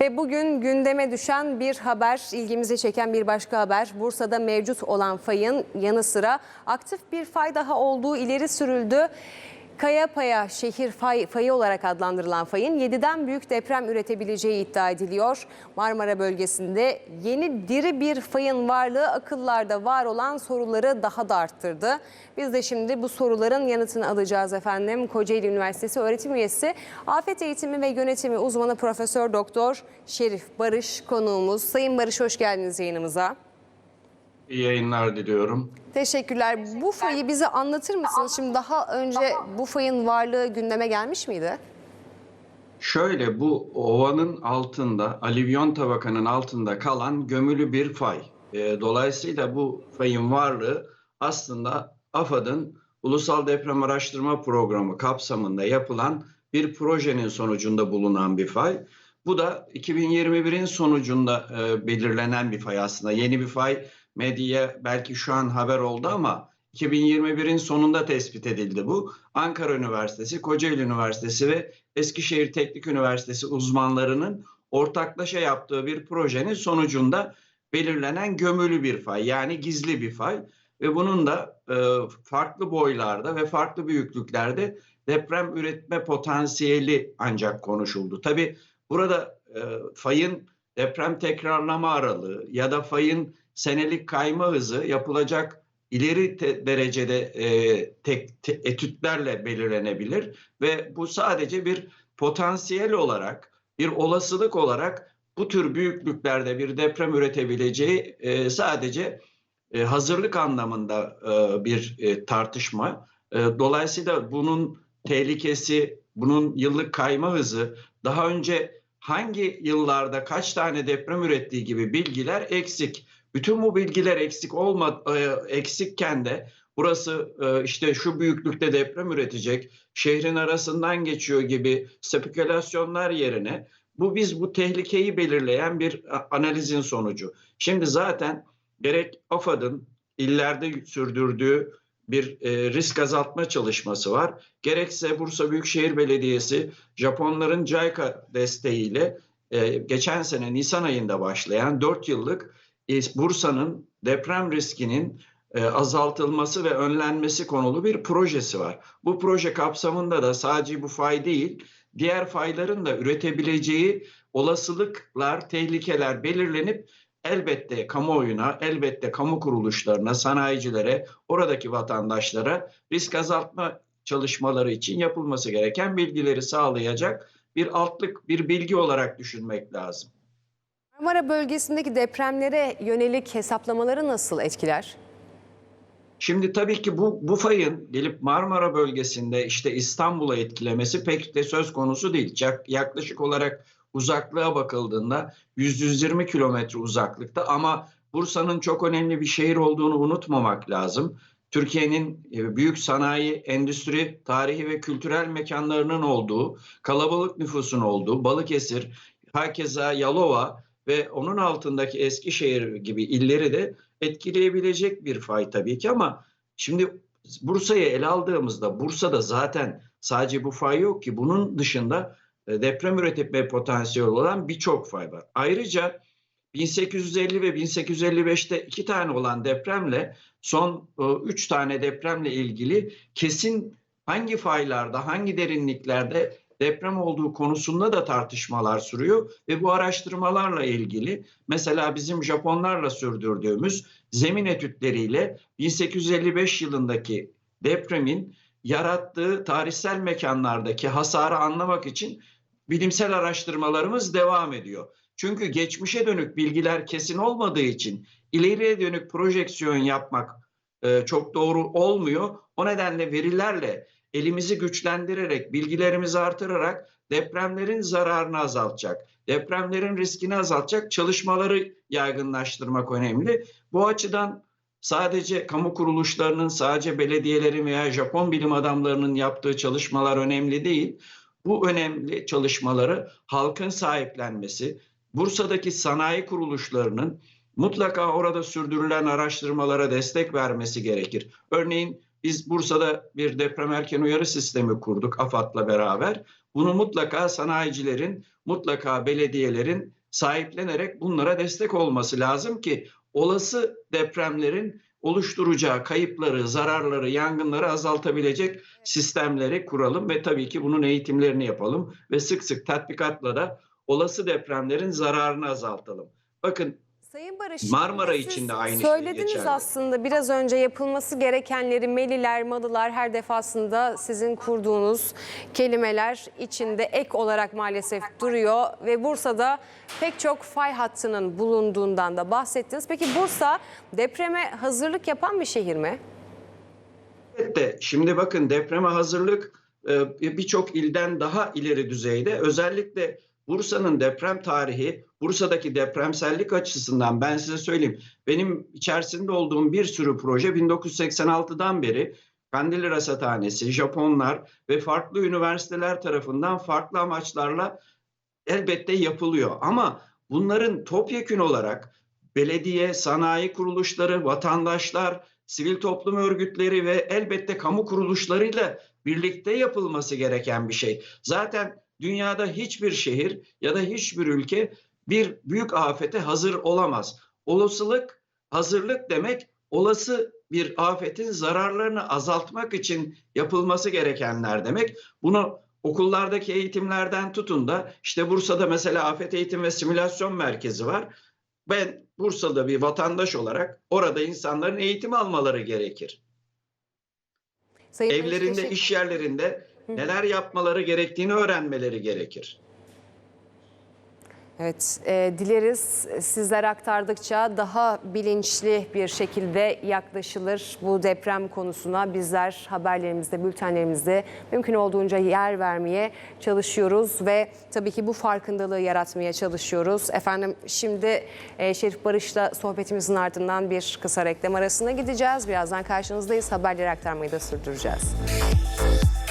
Ve bugün gündeme düşen bir haber, ilgimizi çeken bir başka haber. Bursa'da mevcut olan fayın yanı sıra aktif bir fay daha olduğu ileri sürüldü. Kayapaya şehir fay, fayı olarak adlandırılan fayın 7'den büyük deprem üretebileceği iddia ediliyor. Marmara bölgesinde yeni diri bir fayın varlığı akıllarda var olan soruları daha da arttırdı. Biz de şimdi bu soruların yanıtını alacağız efendim. Kocaeli Üniversitesi öğretim üyesi, afet eğitimi ve yönetimi uzmanı Profesör Doktor Şerif Barış konuğumuz. Sayın Barış hoş geldiniz yayınımıza. İyi yayınlar diliyorum. Teşekkürler. Bu fayı bize anlatır mısınız? Şimdi daha önce bu fayın varlığı gündeme gelmiş miydi? Şöyle bu ovanın altında, alüvyon tabakanın altında kalan gömülü bir fay. E, dolayısıyla bu fayın varlığı aslında AFAD'ın Ulusal Deprem Araştırma Programı kapsamında yapılan bir projenin sonucunda bulunan bir fay. Bu da 2021'in sonucunda e, belirlenen bir fay aslında. Yeni bir fay medyaya belki şu an haber oldu ama 2021'in sonunda tespit edildi bu. Ankara Üniversitesi, Kocaeli Üniversitesi ve Eskişehir Teknik Üniversitesi uzmanlarının ortaklaşa yaptığı bir projenin sonucunda belirlenen gömülü bir fay yani gizli bir fay ve bunun da e, farklı boylarda ve farklı büyüklüklerde deprem üretme potansiyeli ancak konuşuldu. Tabi burada e, fayın deprem tekrarlama aralığı ya da fayın senelik kayma hızı yapılacak ileri te- derecede e, tek, te- etütlerle belirlenebilir ve bu sadece bir potansiyel olarak bir olasılık olarak bu tür büyüklüklerde bir deprem üretebileceği e, sadece e, hazırlık anlamında e, bir e, tartışma. E, dolayısıyla bunun tehlikesi, bunun yıllık kayma hızı, daha önce hangi yıllarda kaç tane deprem ürettiği gibi bilgiler eksik. Bütün bu bilgiler eksik olma e, eksikken de burası e, işte şu büyüklükte deprem üretecek, şehrin arasından geçiyor gibi spekülasyonlar yerine bu biz bu tehlikeyi belirleyen bir a- analizin sonucu. Şimdi zaten gerek AFAD'ın illerde sürdürdüğü bir e, risk azaltma çalışması var. Gerekse Bursa Büyükşehir Belediyesi Japonların JICA desteğiyle e, geçen sene Nisan ayında başlayan 4 yıllık e, Bursa'nın deprem riskinin e, azaltılması ve önlenmesi konulu bir projesi var. Bu proje kapsamında da sadece bu fay değil, diğer fayların da üretebileceği olasılıklar, tehlikeler belirlenip elbette kamuoyuna, elbette kamu kuruluşlarına, sanayicilere, oradaki vatandaşlara risk azaltma çalışmaları için yapılması gereken bilgileri sağlayacak bir altlık, bir bilgi olarak düşünmek lazım. Marmara bölgesindeki depremlere yönelik hesaplamaları nasıl etkiler? Şimdi tabii ki bu, bu fayın gelip Marmara bölgesinde işte İstanbul'a etkilemesi pek de söz konusu değil. Yak- Yaklaşık olarak uzaklığa bakıldığında 100-120 kilometre uzaklıkta ama Bursa'nın çok önemli bir şehir olduğunu unutmamak lazım. Türkiye'nin e, büyük sanayi, endüstri, tarihi ve kültürel mekanlarının olduğu, kalabalık nüfusun olduğu Balıkesir, hakeza Yalova ve onun altındaki Eskişehir gibi illeri de etkileyebilecek bir fay tabii ki ama şimdi Bursa'yı ele aldığımızda Bursa'da zaten sadece bu fay yok ki bunun dışında e, deprem üretme potansiyeli olan birçok fay var. Ayrıca 1850 ve 1855'te iki tane olan depremle son e, üç tane depremle ilgili kesin hangi faylarda, hangi derinliklerde deprem olduğu konusunda da tartışmalar sürüyor ve bu araştırmalarla ilgili mesela bizim Japonlarla sürdürdüğümüz zemin etütleriyle 1855 yılındaki depremin yarattığı tarihsel mekanlardaki hasarı anlamak için bilimsel araştırmalarımız devam ediyor. Çünkü geçmişe dönük bilgiler kesin olmadığı için ileriye dönük projeksiyon yapmak e, çok doğru olmuyor. O nedenle verilerle elimizi güçlendirerek, bilgilerimizi artırarak depremlerin zararını azaltacak, depremlerin riskini azaltacak çalışmaları yaygınlaştırmak önemli. Bu açıdan sadece kamu kuruluşlarının, sadece belediyelerin veya Japon bilim adamlarının yaptığı çalışmalar önemli değil. Bu önemli çalışmaları halkın sahiplenmesi, Bursa'daki sanayi kuruluşlarının mutlaka orada sürdürülen araştırmalara destek vermesi gerekir. Örneğin biz Bursa'da bir deprem erken uyarı sistemi kurduk AFAD'la beraber. Bunu mutlaka sanayicilerin, mutlaka belediyelerin sahiplenerek bunlara destek olması lazım ki olası depremlerin oluşturacağı kayıpları, zararları, yangınları azaltabilecek sistemleri kuralım ve tabii ki bunun eğitimlerini yapalım ve sık sık tatbikatla da olası depremlerin zararını azaltalım. Bakın Sayın Barış, Marmara için de aynı şey Söylediniz geçerli. aslında biraz önce yapılması gerekenleri Meliler, Malılar her defasında sizin kurduğunuz kelimeler içinde ek olarak maalesef duruyor ve Bursa'da pek çok fay hattının bulunduğundan da bahsettiniz. Peki Bursa depreme hazırlık yapan bir şehir mi? Elbette. Şimdi bakın depreme hazırlık e, birçok ilden daha ileri düzeyde. Özellikle Bursa'nın deprem tarihi, Bursa'daki depremsellik açısından ben size söyleyeyim. Benim içerisinde olduğum bir sürü proje 1986'dan beri Kandilli Rasathanesi, Japonlar ve farklı üniversiteler tarafından farklı amaçlarla elbette yapılıyor. Ama bunların topyekün olarak belediye, sanayi kuruluşları, vatandaşlar, sivil toplum örgütleri ve elbette kamu kuruluşlarıyla birlikte yapılması gereken bir şey. Zaten dünyada hiçbir şehir ya da hiçbir ülke bir büyük afete hazır olamaz. Olasılık, hazırlık demek olası bir afetin zararlarını azaltmak için yapılması gerekenler demek. Bunu okullardaki eğitimlerden tutun da işte Bursa'da mesela Afet Eğitim ve Simülasyon Merkezi var. Ben Bursa'da bir vatandaş olarak orada insanların eğitim almaları gerekir. Sayın Evlerinde, iş yerlerinde neler yapmaları gerektiğini öğrenmeleri gerekir. Evet, e, dileriz sizler aktardıkça daha bilinçli bir şekilde yaklaşılır bu deprem konusuna. Bizler haberlerimizde, bültenlerimizde mümkün olduğunca yer vermeye çalışıyoruz ve tabii ki bu farkındalığı yaratmaya çalışıyoruz. Efendim şimdi e, Şerif Barış'la sohbetimizin ardından bir kısa reklam arasına gideceğiz. Birazdan karşınızdayız. Haberleri aktarmayı da sürdüreceğiz.